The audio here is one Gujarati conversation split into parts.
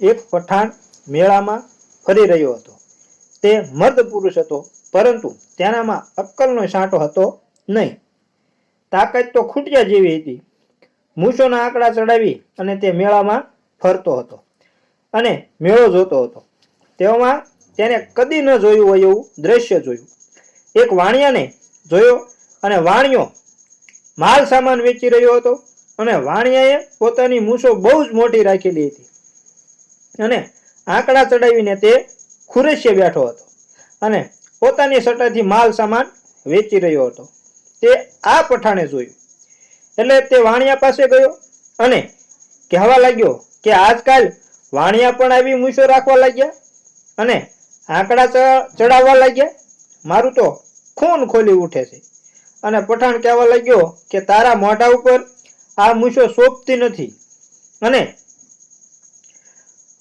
એક પઠાણ મેળામાં ફરી રહ્યો હતો. તે મર્દ પુરુષ હતો, પરંતુ તેનામાં અક્કલનો સાંટો હતો નહીં. તાકાત તો ખૂટ્યા જેવી હતી. મૂછોના આંકડા ચડાવી અને તે મેળામાં ફરતો હતો અને મેળો જોતો હતો. તેવામાં તેને કદી ન જોયું હોય એવું દ્રશ્ય જોયું. એક વાણિયાને જોયો અને વાણિયો માલ સામાન વેચી રહ્યો હતો અને વાણિયાએ પોતાની મૂછો બહુ જ મોટી રાખેલી હતી. અને આંકડા ચડાવીને તે ખુરશીએ બેઠો હતો અને પોતાની સટાથી માલ સામાન વેચી રહ્યો હતો. તે આ પઠાણે જોયું. એટલે તે વાણિયા પાસે ગયો અને કહેવા લાગ્યો કે આજકાલ વાણિયા પણ આવી મૂછો રાખવા લાગ્યા અને આંકડા ચડાવવા લાગ્યા? મારું તો ખૂન ખોલી ઉઠે છે. અને પઠાણ કહેવા લાગ્યો કે તારા મોઢા ઉપર આ મૂછો શોભતી નથી. અને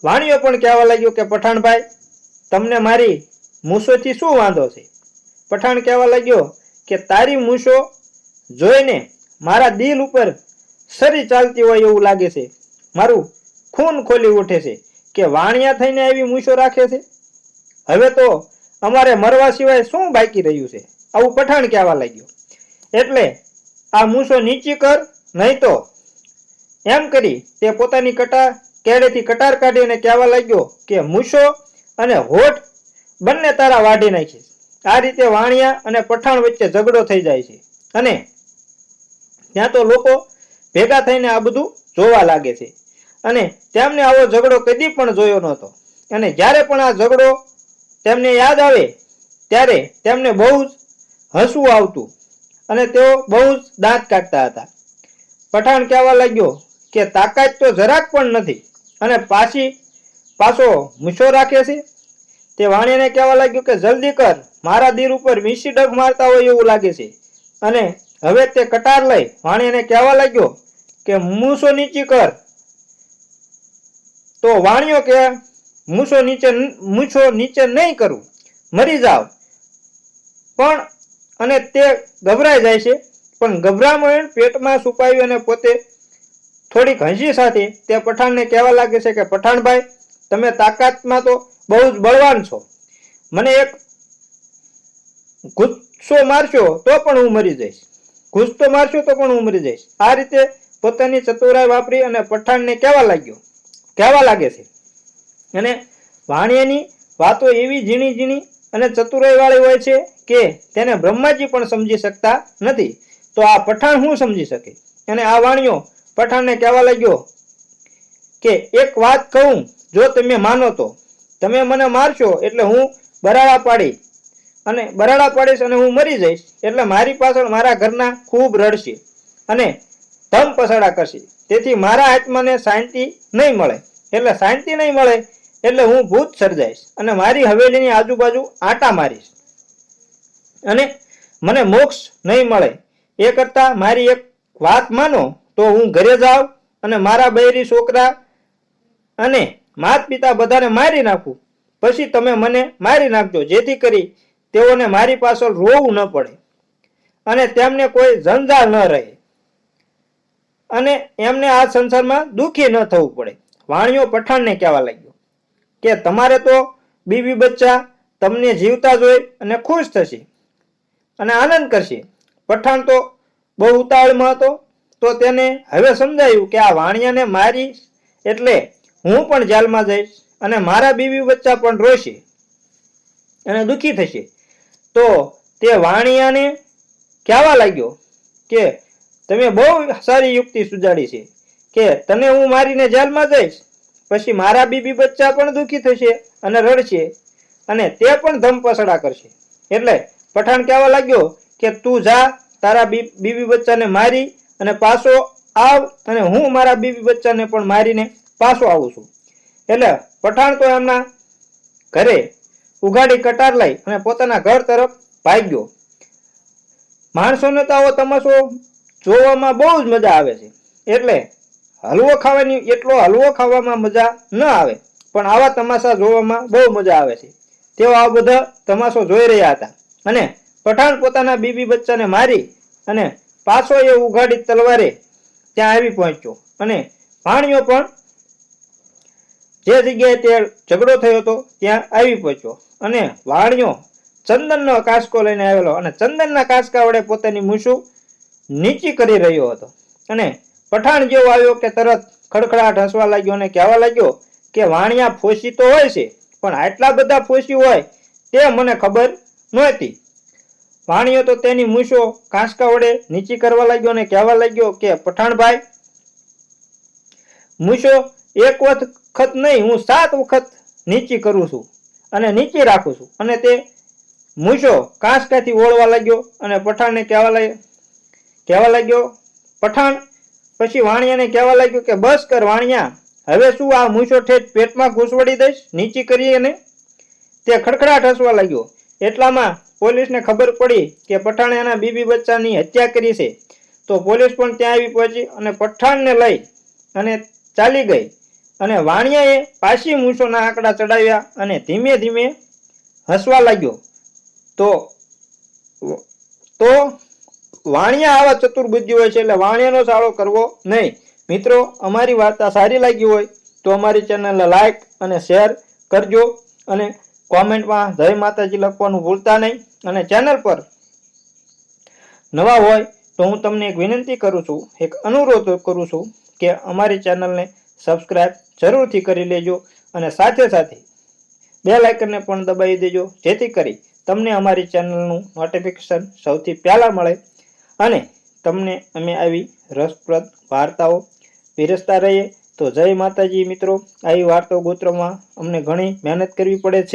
વાણિયો પણ કહેવા લાગ્યો કે, પઠાણભાઈ, તમને મારી મૂસોથી શું વાંધો છે? પઠાણ કહેવા લાગ્યો કે, તારી મૂસો જોઈને મારા દિલ ઉપર સરી ચાલતી હોય એવું લાગે છે. મારું ખૂન ખોલી ઉઠે છે કે, વાણિયા થઈને આવી મૂસો રાખે છે? હવે તો અમારે મરવા સિવાય શું બાકી રહ્યું છે? આવું પઠાણ કહેવા લાગ્યો. એટલે આ મૂસો નીચી કર, નહીં તો એમ કરી તે પોતાની કટાર કેડેથી કટાર કાઢીને કહેવા લાગ્યો કે મૂછો અને હોઠ બંને તારા વાઢી નાખીશ. આ રીતે વાણિયા અને પઠાણ વચ્ચે ઝઘડો થઈ જાય છે. અને ત્યાં તો લોકો ભેગા થઈને આ બધું જોવા લાગે છે. અને તેમને આવો ઝઘડો કદી પણ જોયો નહોતો. અને જ્યારે પણ આ ઝઘડો તેમને યાદ આવે, ત્યારે તેમને બહુ જ હસવું આવતું અને તેઓ બહુ જ દાંત કાઢતા હતા. પઠાણ કહેવા લાગ્યો કે, તાકાત તો જરાક પણ નથી. અને પાછી પાછો મૂછો રાખે છે. તે વાણિયાને કહેવા લાગ્યો કે, જલ્દી કર, મારા દીર ઉપર વીસી ડગ મારતા હોય એવું લાગે છે. અને હવે તે કટાર લઈ વાણિયાને કહેવા લાગ્યો કે મૂછો નીચી કર. તો વાણિયો કે મૂછો નીચે મૂછો નીચે નહીં કરું, મરી જાવ. પણ, અને તે ગભરાઈ જાય છે. પણ ગભરામણ પેટમાં છુપાવી અને પોતે થોડીક હસી સાથે તે પઠાણને કહેવા લાગે છે કે, પઠાણભાઈ, તમે તાકાતમાં તો બહુ જ બળવાન છો. મને એક ગુસ્સો મારશો તો પણ હું મરી જઈશ. ગુસ્સો મારશો તો પણ હું મરી જઈશ. આ રીતે પોતાની ચતુરાઈ વાપરી અને પઠાણને કહેવા લાગ્યો. કહેવા લાગે છે. અને વાણિયાની વાતો એવી ઝીણી ઝીણી અને ચતુરાઈ વાળી હોય છે કે તેને બ્રહ્માજી પણ સમજી શકતા નથી. તો આ પઠાણ શું સમજી શકે? અને આ વાણિયો પઠાણને કહેવા લાગ્યો કે એક વાત કહું, જો તમે માનો તો. તમે મને મારશો એટલે હું બરાડા પાડી અને બરાડા પાડીશ અને હું મરી જઈશ એટલે મારી પાછળ મારા ઘરના ખૂબ રડશે અને ધમ પસાડા કરશે. તેથી મારા આત્માને શાંતિ નહીં મળે. એટલે શાંતિ નહીં મળે એટલે હું ભૂત સર્જાઈશ અને મારી હવેલીની આજુબાજુ આટા મારીશ. અને મને મોક્ષ નહીં મળે. એ કરતાં મારી એક વાત માનો તો હું ઘરે જાઉં અને મારા બૈરી છોકરા અને માત પિતા બધાને મારી નાખું. પછી તમે મને મારી નાખજો, જેથી કરી તેઓને મારી પાછળ રોવું ન પડે અને તેમને કોઈ જંજાળ ન રહે. અને એમને આ સંસારમાં દુઃખી ન થવું પડે. વાણિયો પઠાણને કહેવા લાગ્યો કે તમારે તો બીબી બચ્ચા તમને જીવતા જોઈ અને ખુશ થશે અને આનંદ કરશે. પઠાણ તો બહુ ઉતાવળમાં હતો તો તેને હવે સમજાયું કે આ વાણિયાને મારી એટલે હું પણ જેલમાં જઈશ અને મારા બીવી બચ્ચા પણ રોશે અને દુઃખી થશે. તો તે વાણિયાને કહેવા લાગ્યો કે તમે બહુ સારી યુક્તિ સુજાડી છે કે તને હું મારીને જેલમાં જઈશ, પછી મારા બીબી બચ્ચા પણ દુઃખી થશે અને રડશે અને તે પણ ધમપસડા કરશે. એટલે પઠાણ કહેવા લાગ્યો કે તું જા, તારા બીબી બચ્ચાને મારી અને પાછો આવ અને હું મારા બીબી બચ્ચાને પણ મારીને પાછો આવું છું. એટલે પઠાણ તો એમના ઘરે ઉઘાડી કટાર લઈ અને પોતાના ઘર તરફ ભાગ્યો. માણસોને તો આવો તમાશો જોવામાં બહુ જ મજા આવે છે. એટલે હલવો ખાવાની એટલો હલવો ખાવામાં મજા ન આવે, પણ આવા તમાશા જોવામાં બહુ મજા આવે છે. તેઓ આ બધા તમાશો જોઈ રહ્યા હતા. અને પઠાણ પોતાના બીબી બચ્ચાને મારી અને પાછો એ ઉઘાડી તલવારે ત્યાં આવી પહોંચ્યો. અને ભાણિયો પણ જે જગ્યાએ તે ઝઘડો થયો હતો, ત્યાં આવી પહોંચ્યો. અને વાણિયો ચંદનનો કાસકો લઈને આવેલો અને ચંદનના કાસકા વડે પોતાની મૂછું નીચી કરી રહ્યો હતો. અને પઠાણ જેવો આવ્યો કે તરત ખડખડાટ હસવા લાગ્યો અને કહેવા લાગ્યો કે વાણિયા ફોસી તો હોય છે, પણ આટલા બધા ફોસી હોય તે મને ખબર નહોતી. વાણિયો તો તેની મૂછો કાંસકા વડે નીચી કરવા લાગ્યો અને કહેવા લાગ્યો કે, પઠાણભાઈ, મૂછો એક વખત નહીં, હું સાત વખત નીચી કરું છું અને નીચી રાખું છું. અને તે મૂછો કાંસકાથી ઓળવા લાગ્યો અને પઠાણને કહેવા લાગ્યો કહેવા લાગ્યો, પઠાણ, પછી વાણિયાને કહેવા લાગ્યો કે, બસ કર વાણિયા, હવે શું આ મૂછો ઠેઠ પેટમાં ઘૂસવડી દઈશ, નીચી કરી અને તે ખડખડાટ હસવા લાગ્યો એટલામાં પોલીસને ખબર પડી કે પઠાણે એના બીબી બચ્ચાની હત્યા કરી છે. તો પોલીસ પણ ત્યાં આવી પહોંચી અને પઠાણને લઈ અને ચાલી ગઈ. અને વાણિયાએ પાછી મૂછોના આંકડા ચડાવ્યા અને ધીમે ધીમે હસવા લાગ્યો. તો તો વાણિયા આવા ચતુર્બુદ્ધિ હોય છે એટલે વાણિયાનો સાળો કરવો નહીં. મિત્રો, અમારી વાર્તા સારી લાગી હોય તો અમારી ચેનલને લાઈક અને શેર કરજો અને કોમેન્ટમાં જય માતાજી લખવાનું ભૂલતા નહીં અને ચેનલ પર નવા હોય તો હું તમને એક વિનંતી કરું છું, એક અનુરોધ કરું છું કે અમારી ચેનલને સબસ્ક્રાઈબ જરૂરથી કરી લેજો અને સાથે સાથે બે લાઇકનને પણ દબાવી દેજો, જેથી કરી તમને અમારી ચેનલનું નોટિફિકેશન સૌથી પહેલાં મળે અને તમને અમે આવી રસપ્રદ વાર્તાઓ પીરસતા રહીએ. તો જય માતાજી મિત્રો, આવી વાર્તાઓ ગોત્રમાં અમને ઘણી મહેનત કરવી પડે છે.